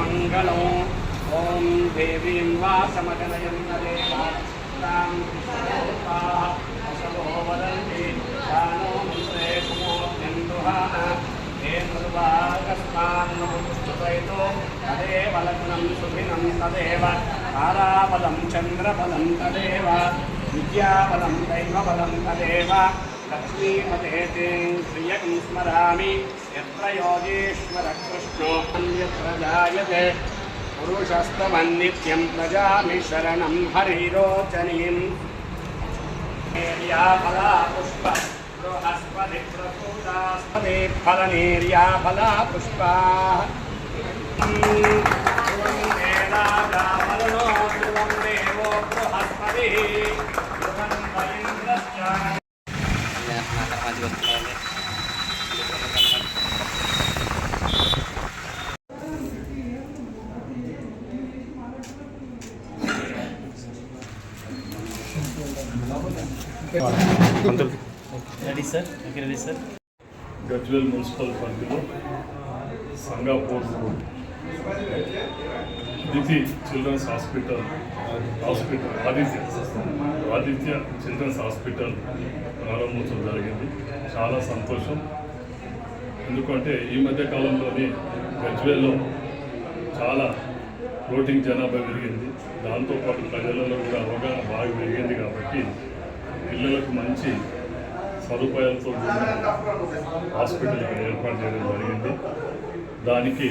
మంగళం ఓం దేవీం వా సమగనయంతరేవో వదంతి దానో మంత్రే కుమోహ హే మృగాకస్మాన్నముస్తైతో తదేవ లగ్నం సుభినం తదేవ తారాబలం చంద్రబలం తదేవ విద్యాబలం దైవబలం తదేవ లక్ష్మీపతే ప్రియకం స్మరామి ఎత్ర యోగేశ్వర కృష్ణో అన్యత్ర జాయతే పురుషస్తమన్నిత్యం ప్రజామి శరణం హరిరోచనీం ఫలా పుష్ప బృహస్పతి ప్రసూదాస్పదే ఫలనేర్యా ఫలా పుష్పా వేదాగామరుణో ధ్రువం మంచిగా వస్తున్నాయండి ready sir okay ready sir Gajwel municipal పరిధిలో Sangapur Diti children's hospital hospital Aditya Aditya children's hospital ప్రారంభించడం జరిగింది. చాలా సంతోషం. ఎందుకంటే ఈ మధ్య కాలంలోని గజ్వేల్లో చాలా ఓటింగ్ జనాభా పెరిగింది. దాంతోపాటు ప్రజలలో కూడా అవగాహన బాగా పెరిగింది కాబట్టి పిల్లలకు మంచి సదుపాయాలతో కూడిన హాస్పిటల్ ఏర్పాటు చేయడం జరిగింది. దానికి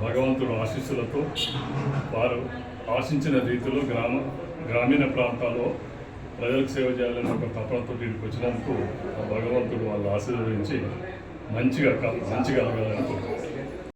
భగవంతుడు ఆశీస్సులతో వారు ఆశించిన రీతిలో గ్రామ గ్రామీణ ప్రాంతాల్లో ప్రజలకు సేవ చేయాలని ఒక తపనతో వీడికి వచ్చినందుకు ఆ భగవంతుడు వాళ్ళు ఆశీర్వదించి మంచిగా క- మంచిగా కలగాలని